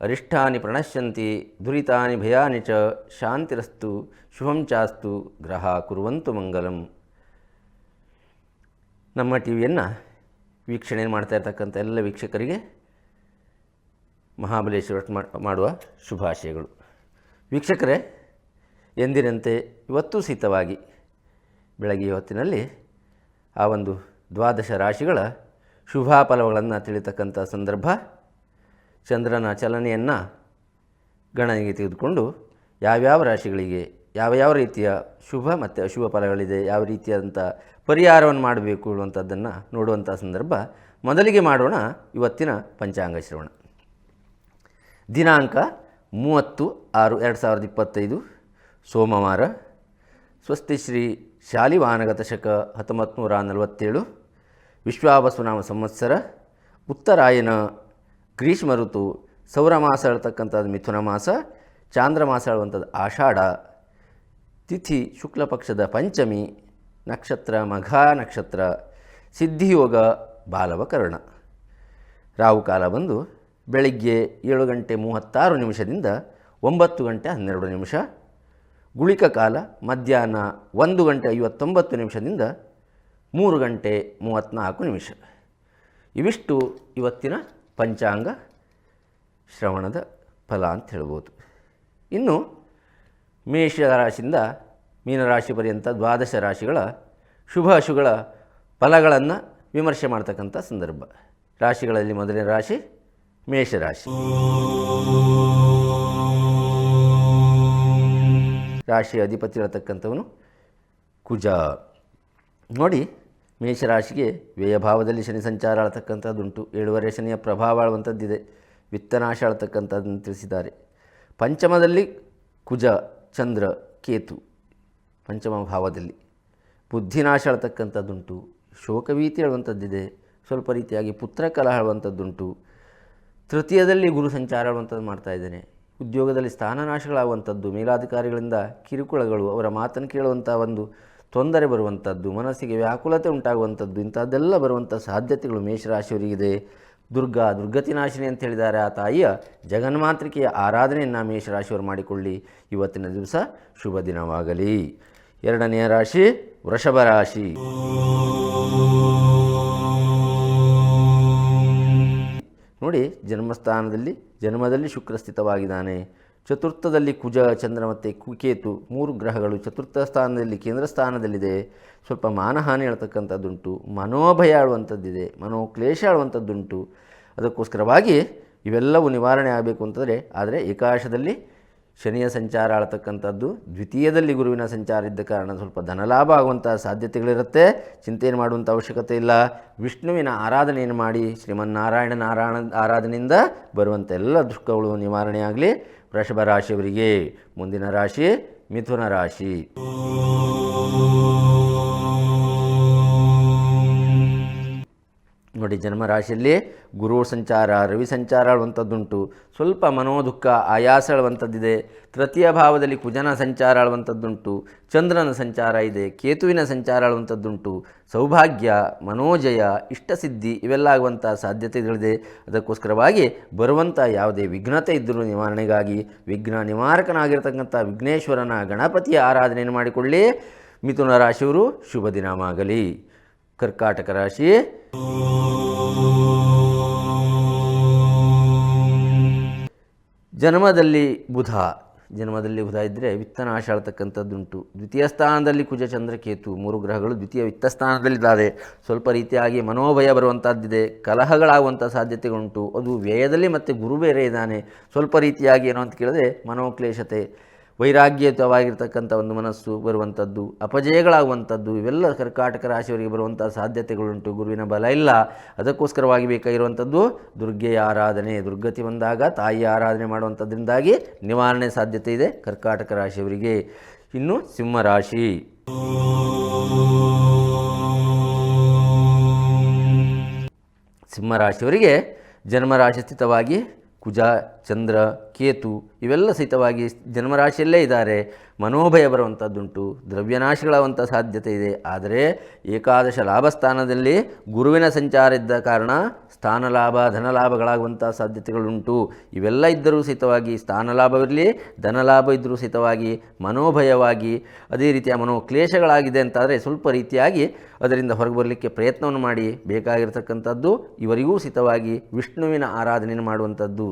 ಅರಿಷ್ಟಾನಿ ಪ್ರಣಶ್ಯಂತಿ, ದುರಿತಾನಿ ಭಯಾನಿ ಚ, ಶಾಂತಿರಸ್ತು, ಶುಭಂ ಚಾಸ್ತು, ಗ್ರಹ ಕುರುವಂತು ಮಂಗಲಂ. ನಮ್ಮ ಟಿ ವಿಯನ್ನು ವೀಕ್ಷಣೆ ಮಾಡ್ತಾ ಇರ್ತಕ್ಕಂಥ ಎಲ್ಲ ವೀಕ್ಷಕರಿಗೆ ಮಹಾಬಲೇಶ್ವರ ಮಾಡುವ ಶುಭಾಶಯಗಳು. ವೀಕ್ಷಕರೇ, ಎಂದಿನಂತೆ ಇವತ್ತೂ ಸಹಿತವಾಗಿ ಬೆಳಗ್ಗೆ ಹೊತ್ತಿನಲ್ಲಿ ಆ ಒಂದು ದ್ವಾದಶ ರಾಶಿಗಳ ಶುಭಾಫಲಗಳನ್ನು ತಿಳಿತಕ್ಕಂಥ ಸಂದರ್ಭ ಚಂದ್ರನ ಚಲನೆಯನ್ನು ಗಣನೆಗೆ ತೆಗೆದುಕೊಂಡು ಯಾವ್ಯಾವ ರಾಶಿಗಳಿಗೆ ಯಾವ ಯಾವ ರೀತಿಯ ಶುಭ ಮತ್ತು ಅಶುಭ ಫಲಗಳಿದೆ, ಯಾವ ರೀತಿಯಾದಂಥ ಪರಿಹಾರವನ್ನು ಮಾಡಬೇಕು ಅನ್ನುವಂಥದ್ದನ್ನು ನೋಡುವಂಥ ಸಂದರ್ಭ ಮೊದಲಿಗೆ ಮಾಡೋಣ ಇವತ್ತಿನ ಪಂಚಾಂಗ ಶ್ರವಣ. ದಿನಾಂಕ ಮೂವತ್ತು ಆರು ಎರಡು ಸಾವಿರದ ಇಪ್ಪತ್ತೈದು, ಸೋಮವಾರ. ಸ್ವಸ್ತಿ ಶ್ರೀ ಶಾಲಿವಾನಗತ ಶಕ ಹತ್ತೊಂಬತ್ತು ನೂರ ನಲವತ್ತೇಳು ಸಂವತ್ಸರ, ಉತ್ತರಾಯಣ ಗ್ರೀಷ್ಮ ಋತು ಸೌರಮಾಸ ಹೇಳ್ತಕ್ಕಂಥದ್ದು ಮಿಥುನ ಮಾಸ ಚಾಂದ್ರಮಾಸ ಹೇಳುವಂಥದ್ದು ಆಷಾಢ, ತಿಥಿ ಶುಕ್ಲಪಕ್ಷದ ಪಂಚಮಿ, ನಕ್ಷತ್ರ ಮಘಾ ನಕ್ಷತ್ರ, ಸಿದ್ಧಿಯೋಗ ಬಾಲವಕರ್ಣ. ರಾಹುಕಾಲ ಬಂದು ಬೆಳಿಗ್ಗೆ ಏಳು ಗಂಟೆ ಮೂವತ್ತಾರು ನಿಮಿಷದಿಂದ ಒಂಬತ್ತು ಗಂಟೆ ಹನ್ನೆರಡು ನಿಮಿಷ, ಗುಳಿಕ ಕಾಲ ಮಧ್ಯಾಹ್ನ ಒಂದು ಗಂಟೆ ಐವತ್ತೊಂಬತ್ತು ನಿಮಿಷದಿಂದ ಮೂರು ಗಂಟೆ ಮೂವತ್ತ್ನಾಲ್ಕು ನಿಮಿಷ. ಇವಿಷ್ಟು ಇವತ್ತಿನ ಪಂಚಾಂಗ ಶ್ರವಣದ ಫಲ ಅಂತ ಹೇಳ್ಬೋದು. ಇನ್ನು ಮೇಷ ರಾಶಿಯಿಂದ ಮೀನರಾಶಿ ಪರ್ಯಂತ ದ್ವಾದಶ ರಾಶಿಗಳ ಶುಭ ಅಶುಗಳ ಫಲಗಳನ್ನು ವಿಮರ್ಶೆ ಮಾಡ್ತಕ್ಕಂಥ ಸಂದರ್ಭ. ರಾಶಿಗಳಲ್ಲಿ ಮೊದಲನೇ ರಾಶಿ ಮೇಷರಾಶಿ ರಾಶಿಯ ಅಧಿಪತಿ ಇರತಕ್ಕಂಥವನು ಕುಜ. ನೋಡಿ ಮೇಷರಾಶಿಗೆ ವ್ಯಯಭಾವದಲ್ಲಿ ಶನಿ ಸಂಚಾರ ಆಳ್ತಕ್ಕಂಥದ್ದುಂಟು ಏಳುವರೆ ಶನಿಯ ಪ್ರಭಾವ ಆಳುವಂಥದ್ದಿದೆ. ವಿತ್ತನಾಶ ಆಳ್ತಕ್ಕಂಥದ್ದನ್ನು ತಿಳಿಸಿದ್ದಾರೆ. ಪಂಚಮದಲ್ಲಿ ಕುಜ, ಚಂದ್ರ, ಕೇತು ಪಂಚಮ ಭಾವದಲ್ಲಿ. ಬುದ್ಧಿನಾಶ ಆಳ್ತಕ್ಕಂಥದ್ದುಂಟು ಶೋಕಭೀತಿ ಹೇಳುವಂಥದ್ದಿದೆ ಸ್ವಲ್ಪ ರೀತಿಯಾಗಿ ಪುತ್ರ ಕಲಹ ಹೇಳುವಂಥದ್ದುಂಟು ತೃತೀಯದಲ್ಲಿ ಗುರು ಸಂಚಾರ ಹೇಳುವಂಥದ್ದು ಮಾಡ್ತಾ ಇದ್ದೇನೆ. ಉದ್ಯೋಗದಲ್ಲಿ ಸ್ಥಾನನಾಶಗಳಾಗುವಂಥದ್ದು, ಮೇಲಾಧಿಕಾರಿಗಳಿಂದ ಕಿರುಕುಳಗಳು, ಅವರ ಮಾತನ್ನು ಕೇಳುವಂಥ ಒಂದು ತೊಂದರೆ ಬರುವಂಥದ್ದು, ಮನಸ್ಸಿಗೆ ವ್ಯಾಕುಲತೆ ಉಂಟಾಗುವಂಥದ್ದು, ಇಂಥದ್ದೆಲ್ಲ ಬರುವಂಥ ಸಾಧ್ಯತೆಗಳು ಮೇಷರಾಶಿಯವರಿಗಿದೆ. ದುರ್ಗಾ ದುರ್ಗತಿನಾಶಿನಿ ಅಂತ ಹೇಳಿದ್ದಾರೆ ಆ ತಾಯಿಯ ಜಗನ್ಮಾತೃಕೆಯ ಆರಾಧನೆಯನ್ನು ಮೇಷರಾಶಿಯವರು ಮಾಡಿಕೊಳ್ಳಿ. ಇವತ್ತಿನ ದಿವಸ ಶುಭ ದಿನವಾಗಲಿ. ಎರಡನೆಯ ರಾಶಿ ವೃಷಭ ರಾಶಿ. ನೋಡಿ, ಜನ್ಮಸ್ಥಾನದಲ್ಲಿ, ಜನ್ಮದಲ್ಲಿ ಶುಕ್ರ ಸ್ಥಿತವಾಗಿದ್ದಾನೆ ಚತುರ್ಥದಲ್ಲಿ ಕುಜ, ಚಂದ್ರ ಮತ್ತು ಕುಕೇತು ಮೂರು ಗ್ರಹಗಳು ಚತುರ್ಥ ಸ್ಥಾನದಲ್ಲಿ, ಕೇಂದ್ರ ಸ್ಥಾನದಲ್ಲಿದೆ. ಸ್ವಲ್ಪ ಮಾನಹಾನಿ ಹೇಳ್ತಕ್ಕಂಥದ್ದುಂಟು, ಮನೋಭಯ ಆಳುವಂಥದ್ದಿದೆ, ಮನೋಕ್ಲೇಶ ಆಳುವಂಥದ್ದುಂಟು. ಅದಕ್ಕೋಸ್ಕರವಾಗಿ ಇವೆಲ್ಲವೂ ನಿವಾರಣೆ ಆಗಬೇಕು ಅಂತಂದರೆ, ಆದರೆ ಏಕಾಶದಲ್ಲಿ ಶನಿಯ ಸಂಚಾರ ಆಳ್ತಕ್ಕಂಥದ್ದು, ದ್ವಿತೀಯದಲ್ಲಿ ಗುರುವಿನ ಸಂಚಾರ ಇದ್ದ ಕಾರಣ ಸ್ವಲ್ಪ ಧನಲಾಭ ಆಗುವಂಥ ಸಾಧ್ಯತೆಗಳಿರುತ್ತೆ. ಚಿಂತೆಯನ್ನು ಮಾಡುವಂಥ ಅವಶ್ಯಕತೆ ಇಲ್ಲ. ವಿಷ್ಣುವಿನ ಆರಾಧನೆಯನ್ನು ಮಾಡಿ ಶ್ರೀಮನ್ನಾರಾಯಣ ನಾರಾಯಣ ಆರಾಧನೆಯಿಂದ ಬರುವಂಥ ಎಲ್ಲ ದುಃಖಗಳು ನಿವಾರಣೆ ಆಗಲಿ. ವೃಷಭ ರಾಶಿಯವರಿಗೆ ಮುಂದಿನ ರಾಶಿ ಮಿಥುನ ರಾಶಿ. ನೋಡಿ ಜನ್ಮ ರಾಶಿಯಲ್ಲಿ ಗುರು ಸಂಚಾರ, ರವಿ ಸಂಚಾರ ಆಳುವಂಥದ್ದುಂಟು. ಸ್ವಲ್ಪ ಮನೋದುಃಖ, ಆಯಾಸ ಅಳುವಂಥದ್ದಿದೆ ತೃತೀಯ ಭಾವದಲ್ಲಿ ಕುಜನ ಸಂಚಾರ ಆಳುವಂಥದ್ದುಂಟು. ಚಂದ್ರನ ಸಂಚಾರ ಇದೆ, ಕೇತುವಿನ ಸಂಚಾರ ಆಳುವಂಥದ್ದುಂಟು. ಸೌಭಾಗ್ಯ, ಮನೋಜಯ, ಇಷ್ಟಸಿದ್ಧಿ ಇವೆಲ್ಲ ಆಗುವಂಥ ಸಾಧ್ಯತೆಗಳಿದೆ ಅದಕ್ಕೋಸ್ಕರವಾಗಿ ಬರುವಂಥ ಯಾವುದೇ ವಿಘ್ನತೆ ಇದ್ದರೂ ನಿವಾರಣೆಗಾಗಿ ವಿಘ್ನ ನಿವಾರಕನಾಗಿರ್ತಕ್ಕಂಥ ವಿಘ್ನೇಶ್ವರನ ಗಣಪತಿಯ ಆರಾಧನೆಯನ್ನು ಮಾಡಿಕೊಳ್ಳಿ. ಮಿಥುನ ರಾಶಿಯವರು ಶುಭ ದಿನವಾಗಲಿ. ಕರ್ಕಾಟಕ ರಾಶಿ. ಜನ್ಮದಲ್ಲಿ ಬುಧ. ಜನ್ಮದಲ್ಲಿ ಬುಧ ಇದ್ದರೆ ವಿತ್ತನಾಶ ಆಳ್ತಕ್ಕಂಥದ್ದುಂಟು ದ್ವಿತೀಯ ಸ್ಥಾನದಲ್ಲಿ ಕುಜ ಚಂದ್ರಕೇತು ಮೂರು ಗ್ರಹಗಳು ದ್ವಿತೀಯ, ವಿತ್ತ ಸ್ಥಾನದಲ್ಲಿದ್ದಾರೆ ಸ್ವಲ್ಪ ರೀತಿಯಾಗಿ ಮನೋಭಯ ಬರುವಂಥದ್ದಿದೆ. ಕಲಹಗಳಾಗುವಂಥ ಸಾಧ್ಯತೆಗಳುಂಟು ಅದು ವ್ಯಯದಲ್ಲಿ ಮತ್ತು ಗುರು ಬೇರೆ ಇದ್ದಾನೆ. ಸ್ವಲ್ಪ ರೀತಿಯಾಗಿ ಏನು ಅಂತ ಕೇಳಿದ್ರೆ ಮನೋಕ್ಲೇಶತೆ. ವೈರಾಗ್ಯಯುತವಾಗಿರ್ತಕ್ಕಂಥ ಒಂದು ಮನಸ್ಸು ಬರುವಂಥದ್ದು, ಅಪಜಯಗಳಾಗುವಂಥದ್ದು, ಇವೆಲ್ಲ ಕರ್ಕಾಟಕ ರಾಶಿಯವರಿಗೆ ಬರುವಂಥ ಸಾಧ್ಯತೆಗಳುಂಟು. ಗುರುವಿನ ಬಲ ಇಲ್ಲ. ಅದಕ್ಕೋಸ್ಕರವಾಗಿ ಬೇಕಾಗಿರುವಂಥದ್ದು ದುರ್ಗೆಯ ಆರಾಧನೆ. ದುರ್ಗತಿ ಬಂದಾಗ ತಾಯಿಯ ಆರಾಧನೆ ಮಾಡುವಂಥದ್ರಿಂದಾಗಿ ನಿವಾರಣೆ ಸಾಧ್ಯತೆ ಇದೆ ಕರ್ಕಾಟಕ ರಾಶಿಯವರಿಗೆ. ಇನ್ನು ಸಿಂಹರಾಶಿ ಸಿಂಹರಾಶಿಯವರಿಗೆ ಜನ್ಮರಾಶಿ ಸ್ಥಿತವಾಗಿ ಕುಜ ಚಂದ್ರ, ಕೇತು ಇವೆಲ್ಲ ಸಹಿತವಾಗಿ ಜನ್ಮರಾಶಿಯಲ್ಲೇ ಇದ್ದಾರೆ. ಮನೋಭಯ ಬರುವಂಥದ್ದುಂಟು ದ್ರವ್ಯನಾಶಗಳಾಗುವಂಥ ಸಾಧ್ಯತೆ ಇದೆ. ಆದರೆ ಏಕಾದಶ ಲಾಭಸ್ಥಾನದಲ್ಲಿ ಗುರುವಿನ ಸಂಚಾರ ಇದ್ದ ಕಾರಣ ಸ್ಥಾನ ಲಾಭ ಧನ ಲಾಭಗಳಾಗುವಂಥ ಸಾಧ್ಯತೆಗಳುಂಟು. ಇವೆಲ್ಲ ಇದ್ದರೂ ಸಹಿತವಾಗಿ ಸ್ಥಾನ ಲಾಭವಿರಲಿ ಧನ ಲಾಭ ಇದ್ದರೂ ಸಹಿತವಾಗಿ ಮನೋಭಯವಾಗಿ ಅದೇ ರೀತಿಯ ಮನೋಕ್ಲೇಶಗಳಾಗಿದೆ ಅಂತಾದರೆ ಸ್ವಲ್ಪ ರೀತಿಯಾಗಿ ಅದರಿಂದ ಹೊರಗೆ ಬರಲಿಕ್ಕೆ ಪ್ರಯತ್ನವನ್ನು ಮಾಡಿ ಬೇಕಾಗಿರತಕ್ಕಂಥದ್ದು ಇವರಿಗೂ ಸಹಿತವಾಗಿ ವಿಷ್ಣುವಿನ ಆರಾಧನೆಯನ್ನು ಮಾಡುವಂಥದ್ದು.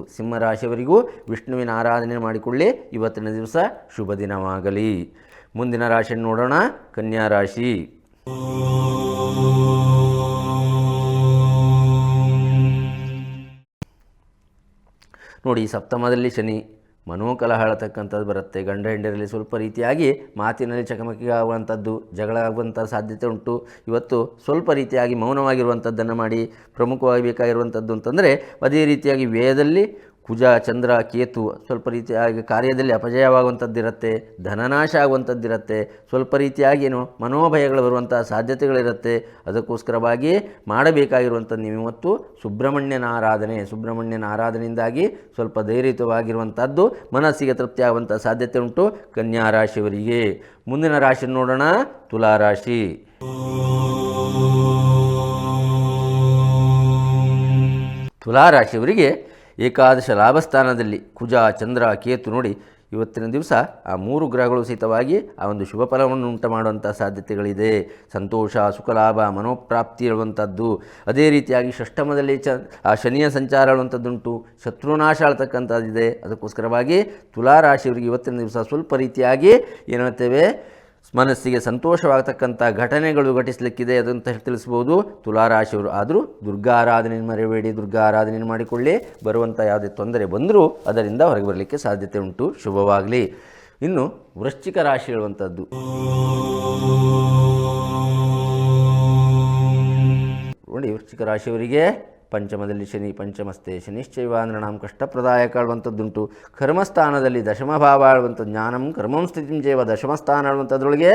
ಸಿಂಹರಾಶಿಯವರಿಗೂ ವಿಷ್ಣುವಿನ ಆರಾಧನೆ ಮಾಡಿಕೊಳ್ಳಿ. ಇವತ್ತಿನ ದಿವಸ ಶುಭ ದಿನವಾಗಲಿ. ಮುಂದಿನ ರಾಶಿಯನ್ನು ನೋಡೋಣ. ಕನ್ಯಾ ರಾಶಿ. ನೋಡಿ ಸಪ್ತಮದಲ್ಲಿ ಶನಿ ಮನೋಕಲಹ ಬರುತ್ತೆ. ಗಂಡ ಹೆಂಡರಲ್ಲಿ ಸ್ವಲ್ಪ ರೀತಿಯಾಗಿ ಮಾತಿನಲ್ಲಿ ಚಕಮಕಿ ಆಗುವಂಥದ್ದು, ಜಗಳ ಆಗುವಂಥ ಸಾಧ್ಯತೆ ಉಂಟು. ಇವತ್ತು ಸ್ವಲ್ಪ ರೀತಿಯಾಗಿ ಮೌನವಾಗಿರುವಂಥದ್ದನ್ನು ಮಾಡಿ, ಪ್ರಮುಖವಾಗಿ ಬೇಕಾಗಿರುವಂಥದ್ದು ಅಂತಂದರೆ, ಅದೇ ರೀತಿಯಾಗಿ ವೇದದಲ್ಲಿ ಕುಜ, ಚಂದ್ರ, ಕೇತು ಸ್ವಲ್ಪ ರೀತಿಯಾಗಿ ಕಾರ್ಯದಲ್ಲಿ ಅಪಜಯವಾಗುವಂಥದ್ದಿರುತ್ತೆ, ಧನನಾಶ ಆಗುವಂಥದ್ದಿರುತ್ತೆ, ಸ್ವಲ್ಪ ರೀತಿಯಾಗಿ ಏನು ಮನೋಭಯಗಳು ಬರುವಂಥ ಸಾಧ್ಯತೆಗಳಿರುತ್ತೆ. ಅದಕ್ಕೋಸ್ಕರವಾಗಿ ಮಾಡಬೇಕಾಗಿರುವಂಥ ನೀವು ಇವತ್ತು ಸುಬ್ರಹ್ಮಣ್ಯನ ಆರಾಧನೆ ಸುಬ್ರಹ್ಮಣ್ಯನ ಆರಾಧನೆಯಿಂದಾಗಿ ಸ್ವಲ್ಪ ಧೈರ್ಯಯುತವಾಗಿರುವಂಥದ್ದು, ಮನಸ್ಸಿಗೆ ತೃಪ್ತಿ ಆಗುವಂಥ ಸಾಧ್ಯತೆ ಉಂಟು ಕನ್ಯಾ ರಾಶಿಯವರಿಗೆ ಮುಂದಿನ ರಾಶಿ ನೋಡೋಣ, ತುಲಾರಾಶಿ. ತುಲಾರಾಶಿಯವರಿಗೆ ಏಕಾದಶ ಲಾಭಸ್ಥಾನದಲ್ಲಿ ಕುಜ, ಚಂದ್ರ, ಕೇತು ನೋಡಿ ಇವತ್ತಿನ ದಿವಸ ಆ ಮೂರು ಗ್ರಹಗಳು ಸಹಿತವಾಗಿ ಆ ಒಂದು ಶುಭ ಫಲವನ್ನು ಉಂಟು ಮಾಡುವಂಥ ಸಾಧ್ಯತೆಗಳಿದೆ. ಸಂತೋಷ ಸುಖಲಾಭ ಮನೋಪ್ರಾಪ್ತಿ ಇರುವಂಥದ್ದು ಅದೇ ರೀತಿಯಾಗಿ ಷಷ್ಠಮದಲ್ಲಿ ಚ, ಆ ಶನಿಯ ಸಂಚಾರ ಹೇಳುವಂಥದ್ದುಂಟು ಶತ್ರುನಾಶ ಆಳ್ತಕ್ಕಂಥದ್ದಿದೆ ಅದಕ್ಕೋಸ್ಕರವಾಗಿ ತುಲಾರಾಶಿಯವರಿಗೆ ಇವತ್ತಿನ ದಿವಸ ಸ್ವಲ್ಪ ರೀತಿಯಾಗಿ ಏನು ಹೇಳ್ತೇವೆ? ಮನಸ್ಸಿಗೆ ಸಂತೋಷವಾಗತಕ್ಕಂಥ ಘಟನೆಗಳು ಘಟಿಸಲಿಕ್ಕಿದೆ ಅದಂತ ತಿಳಿಸ್ಬೋದು. ತುಲಾರಾಶಿಯವರು ಆದರೂ ದುರ್ಗಾ ಆರಾಧನೆಯನ್ನು ಮರೆಯಬೇಡಿ ದುರ್ಗಾ ಆರಾಧನೆಯನ್ನು ಮಾಡಿಕೊಳ್ಳಿ. ಬರುವಂಥ ಯಾವುದೇ ತೊಂದರೆ ಬಂದರೂ ಅದರಿಂದ ಹೊರಗೆ ಬರಲಿಕ್ಕೆ ಸಾಧ್ಯತೆ ಉಂಟು. ಶುಭವಾಗಲಿ. ಇನ್ನು ವೃಶ್ಚಿಕ ರಾಶಿ ಹೇಳುವಂಥದ್ದು. ನೋಡಿ ವೃಶ್ಚಿಕ ರಾಶಿಯವರಿಗೆ ಪಂಚಮದಲ್ಲಿ ಶನಿ ಪಂಚಮಸ್ತೆ ಶನಿಶ್ಚೈವ ನೃಣಾಂ ಕಷ್ಟಪ್ರದಾಯಕ ಆಳುವಂಥದ್ದುಂಟು ಕರ್ಮಸ್ಥಾನದಲ್ಲಿ ದಶಮಭಾವ ಆಳುವಂಥ ಜ್ಞಾನಂ, ಕರ್ಮಂ ಸ್ಥಿತಿಂ ಜೈವ ದಶಮಸ್ಥಾನ ಆಳುವಂಥದ್ರೊಳಗೆ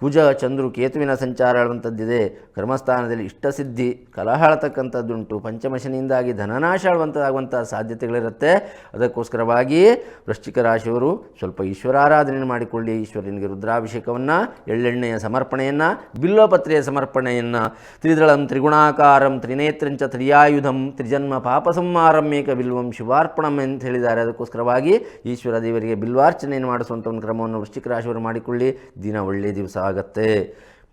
ಕುಜ, ಚಂದ್ರು, ಕೇತುವಿನ ಸಂಚಾರ ಆಳುವಂಥದ್ದಿದೆ. ಕರ್ಮಸ್ಥಾನದಲ್ಲಿ ಇಷ್ಟಸಿದ್ಧಿ ಕಲಹ ಆಳ್ತಕ್ಕಂಥದ್ದುಂಟು ಪಂಚಮಶನಿಯಿಂದಾಗಿ ಧನನಾಶ ಆಳುವಂಥದ್ದಾಗುವಂಥ ಸಾಧ್ಯತೆಗಳಿರುತ್ತೆ. ಅದಕ್ಕೋಸ್ಕರವಾಗಿ ವೃಶ್ಚಿಕ ರಾಶಿಯವರು ಸ್ವಲ್ಪ ಈಶ್ವರಾರಾಧನೆಯನ್ನು ಮಾಡಿಕೊಳ್ಳಿ. ಈಶ್ವರನಿಗೆ ರುದ್ರಾಭಿಷೇಕವನ್ನು, ಎಳ್ಳೆಣ್ಣೆಯ ಸಮರ್ಪಣೆಯನ್ನು, ಬಿಲ್ಲೋಪತ್ರೆಯ ಸಮರ್ಪಣೆಯನ್ನು, ತ್ರಿದಳಂ, ತ್ರಿಗುಣಾಕಾರಂ ತ್ರಿನೇತ್ರಂಚ ತ್ರಿಯಾಯುಧಂ, ತ್ರಿಜನ್ಮ ಪಾಪ ಸಂಹಾರಂ ಏಕ ಬಿಲ್ವಂ ಶಿವಾರ್ಪಣಂ ಅಂತ ಹೇಳಿದ್ದಾರೆ. ಅದಕ್ಕೋಸ್ಕರವಾಗಿ ಈಶ್ವರ ದೇವರಿಗೆ ಬಿಲ್ವಾರ್ಚನೆಯನ್ನು ಮಾಡಿಸುವಂಥ ಒಂದು ಕ್ರಮವನ್ನು ವೃಶ್ಚಿಕ ರಾಶಿಯವರು ಮಾಡಿಕೊಳ್ಳಿ. ದಿನ ಒಳ್ಳೆಯ ದಿವಸ. ಆಗತ್ತೆ.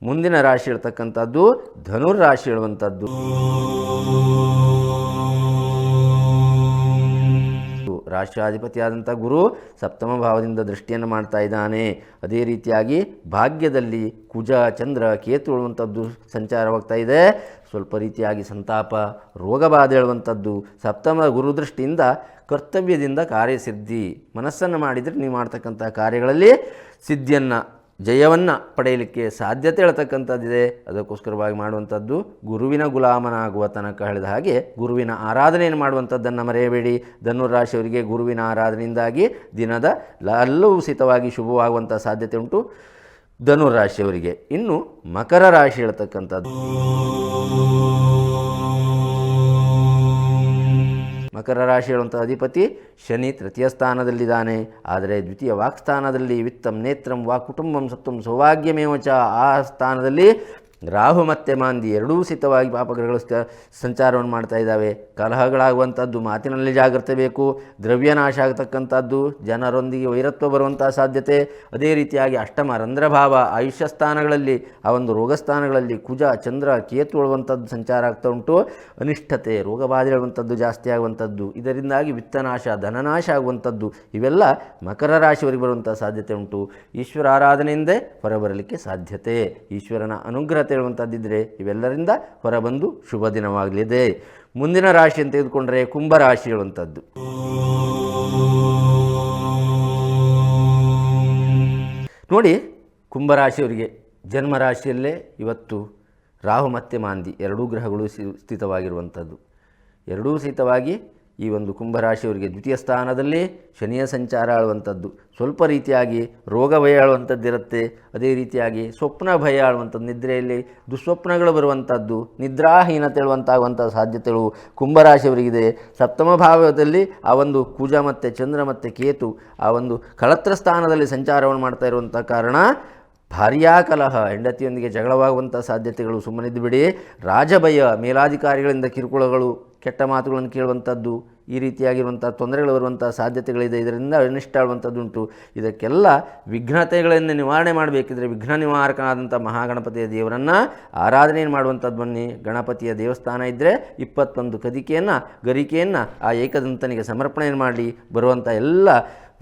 ಮುಂದಿನ ರಾಶಿ ಹೇಳ್ತಕ್ಕಂಥದ್ದು ಧನುರ್ ರಾಶಿ ಹೇಳುವಂಥದ್ದು ರಾಷ್ಟ್ರಾಧಿಪತಿಯಾದಂಥ ಗುರು ಸಪ್ತಮ ಭಾವದಿಂದ ದೃಷ್ಟಿಯನ್ನು ಮಾಡ್ತಾ ಇದ್ದಾನೆ. ಅದೇ ರೀತಿಯಾಗಿ ಭಾಗ್ಯದಲ್ಲಿ ಕುಜ, ಚಂದ್ರ, ಕೇತು ಹೇಳುವಂಥದ್ದು ಸಂಚಾರವಾಗ್ತಾ ಇದೆ. ಸ್ವಲ್ಪ ರೀತಿಯಾಗಿ ಸಂತಾಪ ರೋಗಬಾಧೆ ಹೇಳುವಂಥದ್ದು ಸಪ್ತಮ ಗುರುದೃಷ್ಟಿಯಿಂದ ಕರ್ತವ್ಯದಿಂದ ಕಾರ್ಯಸಿದ್ಧಿ. ಮನಸ್ಸನ್ನು ಮಾಡಿದರೆ ನೀವು ಮಾಡ್ತಕ್ಕಂಥ ಕಾರ್ಯಗಳಲ್ಲಿ ಸಿದ್ಧಿಯನ್ನು ಜಯವನ್ನು ಪಡೆಯಲಿಕ್ಕೆ ಸಾಧ್ಯತೆ ಹೇಳ್ತಕ್ಕಂಥದ್ದಿದೆ. ಅದಕ್ಕೋಸ್ಕರವಾಗಿ ಮಾಡುವಂಥದ್ದು ಗುರುವಿನ ಗುಲಾಮನಾಗುವ ತನಕ ಹೇಳಿದ ಹಾಗೆ ಗುರುವಿನ ಆರಾಧನೆಯನ್ನು ಮಾಡುವಂಥದ್ದನ್ನು ಮರೆಯಬೇಡಿ. ಧನುರಾಶಿಯವರಿಗೆ ಗುರುವಿನ ಆರಾಧನೆಯಿಂದಾಗಿ ದಿನದ ಎಲ್ಲವೂ ಸಿತವಾಗಿ ಶುಭವಾಗುವಂಥ ಸಾಧ್ಯತೆ ಉಂಟು ಧನುರಾಶಿಯವರಿಗೆ ಇನ್ನು ಮಕರ ರಾಶಿ ಹೇಳ್ತಕ್ಕಂಥದ್ದು. ಮಕರ ರಾಶಿ ಹೇಳುವಂಥ ಅಧಿಪತಿ ಶನಿ ತೃತೀಯ ಸ್ಥಾನದಲ್ಲಿದ್ದಾನೆ. ಆದರೆ ದ್ವಿತೀಯ ವಾಕ್ಸ್ಥಾನದಲ್ಲಿ ವಿತ್ತಂ ನೇತ್ರಂ ವಾ ಕುಟುಂಬಂ ಸತ್ವಂ ಸೌಭಾಗ್ಯಮೇವಚ ಆ ಸ್ಥಾನದಲ್ಲಿ ರಾಹು ಮತ್ತು ಮಾಂದಿ ಎರಡೂ ಸಿತವಾಗಿ ಪಾಪಗ್ರಹಗಳು ಸಂಚಾರವನ್ನು ಮಾಡ್ತಾ ಇದ್ದಾವೆ. ಕಲಹಗಳಾಗುವಂಥದ್ದು ಮಾತಿನಲ್ಲಿ ಜಾಗ್ರತೆ ಬೇಕು. ದ್ರವ್ಯನಾಶ ಆಗತಕ್ಕಂಥದ್ದು ಜನರೊಂದಿಗೆ ವೈರತ್ವ ಬರುವಂಥ ಸಾಧ್ಯತೆ. ಅದೇ ರೀತಿಯಾಗಿ ಅಷ್ಟಮ ರಂಧ್ರಭಾವ ಆಯುಷ್ಯ ಸ್ಥಾನಗಳಲ್ಲಿ ಆ ಒಂದು ರೋಗಸ್ಥಾನಗಳಲ್ಲಿ ಕುಜ, ಚಂದ್ರ, ಕೇತು ಉಳುವಂಥದ್ದು ಸಂಚಾರ ಆಗ್ತಾ ಉಂಟು. ಅನಿಷ್ಠತೆ ರೋಗಬಾಧೆ ಹೇಳುವಂಥದ್ದು ಜಾಸ್ತಿ ಆಗುವಂಥದ್ದು. ಇದರಿಂದಾಗಿ ವಿತ್ತನಾಶ, ಧನನಾಶ ಆಗುವಂಥದ್ದು ಇವೆಲ್ಲ ಮಕರ ರಾಶಿಯವರಿಗೆ ಬರುವಂಥ ಸಾಧ್ಯತೆ ಉಂಟು. ಈಶ್ವರ ಆರಾಧನೆಯಿಂದ ಹೊರಬರಲಿಕ್ಕೆ ಸಾಧ್ಯತೆ. ಈಶ್ವರನ ಅನುಗ್ರಹ ಹೇಳುವಂಥದ್ದಿದ್ದರೆ ಇವೆಲ್ಲರಿಂದ ಹೊರಬಂದು ಶುಭ ದಿನವಾಗಲಿದೆ. ಮುಂದಿನ ರಾಶಿ ಅಂತ ತೆಗೆದುಕೊಂಡ್ರೆ ಕುಂಭರಾಶಿ ಹೇಳುವಂಥದ್ದು. ನೋಡಿ ಕುಂಭರಾಶಿಯವರಿಗೆ ಜನ್ಮರಾಶಿಯಲ್ಲೇ ಇವತ್ತು ರಾಹು ಮತ್ತು ಮಾಂದಿ ಎರಡೂ ಗ್ರಹಗಳು ಸ್ಥಿತವಾಗಿರುವಂಥದ್ದು. ಎರಡೂ ಸಹಿತವಾಗಿ ಈ ಒಂದು ಕುಂಭರಾಶಿಯವರಿಗೆ ದ್ವಿತೀಯ ಸ್ಥಾನದಲ್ಲಿ ಶನಿಯ ಸಂಚಾರ ಆಳುವಂಥದ್ದು. ಸ್ವಲ್ಪ ರೀತಿಯಾಗಿ ರೋಗ ಭಯ ಆಳುವಂಥದ್ದಿರುತ್ತೆ. ಅದೇ ರೀತಿಯಾಗಿ ಸ್ವಪ್ನ ಭಯ ಆಳುವಂಥದ್ದು. ನಿದ್ರೆಯಲ್ಲಿ ದುಸ್ವಪ್ನಗಳು ಬರುವಂಥದ್ದು. ನಿದ್ರಾಹೀನತೆ ಹೇಳುವಂತಾಗುವಂಥ ಸಾಧ್ಯತೆಗಳು ಕುಂಭರಾಶಿಯವರಿಗಿದೆ. ಸಪ್ತಮ ಭಾವದಲ್ಲಿ ಆ ಒಂದು ಕುಜ ಮತ್ತು ಚಂದ್ರ ಮತ್ತು ಕೇತು ಆ ಒಂದು ಕಳತ್ರ ಸ್ಥಾನದಲ್ಲಿ ಸಂಚಾರವನ್ನು ಮಾಡ್ತಾ ಇರುವಂಥ ಕಾರಣ ಭಾರ್ಯಾ ಕಲಹ ಹೆಂಡತಿಯೊಂದಿಗೆ ಜಗಳವಾಗುವಂಥ ಸಾಧ್ಯತೆಗಳು ಸುಮ್ಮನಿದ್ದು ಬಿಡಿ ರಾಜಭಯ, ಮೇಲಾಧಿಕಾರಿಗಳಿಂದ ಕಿರುಕುಳಗಳು ಕೆಟ್ಟ ಮಾತುಗಳನ್ನು ಕೇಳುವಂಥದ್ದು, ಈ ರೀತಿಯಾಗಿರುವಂಥ ತೊಂದರೆಗಳು ಬರುವಂಥ ಸಾಧ್ಯತೆಗಳಿದೆ. ಇದರಿಂದ ಅನಿಷ್ಟ ಆಳುವಂಥದ್ದುಂಟು ಇದಕ್ಕೆಲ್ಲ ವಿಘ್ನತೆಗಳನ್ನು ನಿವಾರಣೆ ಮಾಡಬೇಕಿದ್ರೆ ವಿಘ್ನ ನಿವಾರಕನಾದಂಥ ಮಹಾಗಣಪತಿಯ ದೇವರನ್ನು ಆರಾಧನೆಯನ್ನು ಮಾಡುವಂಥದ್ದು ಬನ್ನಿ. ಗಣಪತಿಯ ದೇವಸ್ಥಾನ ಇದ್ದರೆ ಇಪ್ಪತ್ತೊಂದು ಕದಿಕೆಯನ್ನು, ಗರಿಕೆಯನ್ನು, ಆ ಏಕದಂತನಿಗೆ ಸಮರ್ಪಣೆಯನ್ನು ಮಾಡಿ ಬರುವಂಥ ಎಲ್ಲ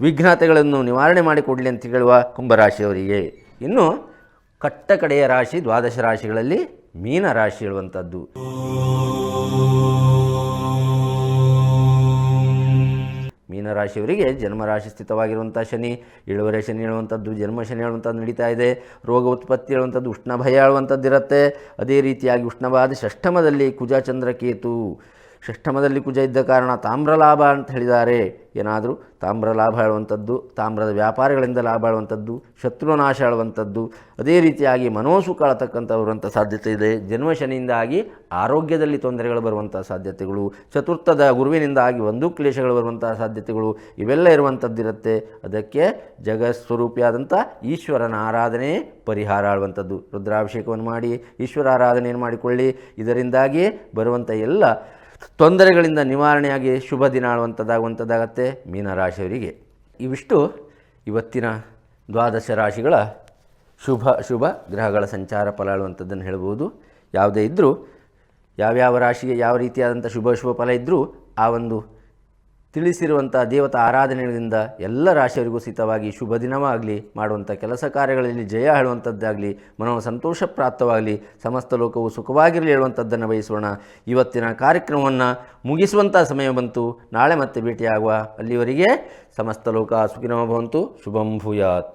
ವಿಘ್ನತೆಗಳನ್ನು ನಿವಾರಣೆ ಮಾಡಿಕೊಡಲಿ ಅಂತ ಹೇಳುವ ಕುಂಭರಾಶಿಯವರಿಗೆ. ಇನ್ನು ಕಟ್ಟ ಕಡೆಯ ರಾಶಿ, ದ್ವಾದಶ ರಾಶಿಗಳಲ್ಲಿ ಮೀನ ರಾಶಿ ಹೇಳುವಂಥದ್ದು. ಮೀನರಾಶಿಯವರಿಗೆ ಜನ್ಮರಾಶಿ ಸ್ಥಿತವಾಗಿರುವಂಥ ಶನಿ ಇಳುವರೆ ಶನಿ ಹೇಳುವಂಥದ್ದು ಜನ್ಮ ಶನಿ ಹೇಳುವಂಥದ್ದು ನಡೀತಾ ಇದೆ. ರೋಗ ಉತ್ಪತ್ತಿ ಹೇಳುವಂಥದ್ದು, ಉಷ್ಣ ಭಯ ಹೇಳುವಂಥದ್ದು ಇರುತ್ತೆ. ಅದೇ ರೀತಿಯಾಗಿ ಉಷ್ಣವಾದ ಷಷ್ಠಮದಲ್ಲಿ ಕುಜ, ಚಂದ್ರ, ಕೇತು ಷಷ್ಠಮದಲ್ಲಿ ಕುಜ ಇದ್ದ ಕಾರಣ ತಾಮ್ರ ಲಾಭ ಅಂತ ಹೇಳಿದ್ದಾರೆ ಏನಾದರೂ ತಾಮ್ರ ಲಾಭ ಹೇಳುವಂಥದ್ದು, ತಾಮ್ರದ ವ್ಯಾಪಾರಗಳಿಂದ ಲಾಭ ಹೇಳುವಂಥದ್ದು ಶತ್ರುನಾಶ ಹೇಳುವಂಥದ್ದು, ಅದೇ ರೀತಿಯಾಗಿ ಮನೋಸು ಕಾಳತಕ್ಕಂಥ ಸಾಧ್ಯತೆ ಇದೆ. ಜನ್ಮ ಶನಿಯಿಂದಾಗಿ ಆರೋಗ್ಯದಲ್ಲಿ ತೊಂದರೆಗಳು ಬರುವಂಥ ಸಾಧ್ಯತೆಗಳು, ಚತುರ್ಥದ ಗುರುವಿನಿಂದಾಗಿ ಒಂದು ಕ್ಲೇಶಗಳು ಬರುವಂಥ ಸಾಧ್ಯತೆಗಳು, ಇವೆಲ್ಲ ಇರುವಂಥದ್ದಿರುತ್ತೆ ಅದಕ್ಕೆ ಜಗಸ್ವರೂಪಿಯಾದಂಥ ಈಶ್ವರನ ಆರಾಧನೆ ಪರಿಹಾರ ಆಳುವಂಥದ್ದು. ರುದ್ರಾಭಿಷೇಕವನ್ನು ಮಾಡಿ, ಈಶ್ವರ ಆರಾಧನೆಯನ್ನು ಮಾಡಿಕೊಳ್ಳಿ. ಇದರಿಂದಾಗಿ ಬರುವಂಥ ಎಲ್ಲ ತೊಂದರೆಗಳಿಂದ ನಿವಾರಣೆಯಾಗಿ ಶುಭ ದಿನ ಆಳುವಂಥದ್ದಾಗುವಂಥದ್ದಾಗತ್ತೆ ಮೀನರಾಶಿಯವರಿಗೆ. ಇವಿಷ್ಟು ಇವತ್ತಿನ ದ್ವಾದಶ ರಾಶಿಗಳ ಶುಭ ಶುಭ ಗ್ರಹಗಳ ಸಂಚಾರ ಫಲ ಆಳುವಂಥದ್ದನ್ನು ಹೇಳ್ಬೋದು. ಯಾವುದೇ ಇದ್ದರೂ ಯಾವ್ಯಾವ ರಾಶಿಗೆ ಯಾವ ರೀತಿಯಾದಂಥ ಶುಭ ಶುಭ ಫಲ ಇದ್ದರೂ ಆ ಒಂದು ತಿಳಿಸಿರುವಂಥ ದೇವತಾ ಆರಾಧನೆಗಳಿಂದ ಎಲ್ಲ ರಾಶಿಯವರಿಗೂ ಸಿತವಾಗಿ ಶುಭ ದಿನವಾಗಲಿ, ಮಾಡುವಂಥ ಕೆಲಸ ಕಾರ್ಯಗಳಲ್ಲಿ ಜಯ ಹೇಳುವಂಥದ್ದಾಗಲಿ ಮನೋ ಸಂತೋಷ ಪ್ರಾಪ್ತವಾಗಲಿ, ಸಮಸ್ತ ಲೋಕವು ಸುಖವಾಗಿರಲಿ ಹೇಳುವಂಥದ್ದನ್ನು ಬಯಸೋಣ. ಇವತ್ತಿನ ಕಾರ್ಯಕ್ರಮವನ್ನು ಮುಗಿಸುವಂಥ ಸಮಯ ಬಂತು. ನಾಳೆ ಮತ್ತೆ ಭೇಟಿಯಾಗುವ ಅಲ್ಲಿವರೆಗೆ ಸಮಸ್ತ ಲೋಕ ಸುಖಿನೋ ಭವಂತು. ಶುಭಂ ಭೂಯಾತ್.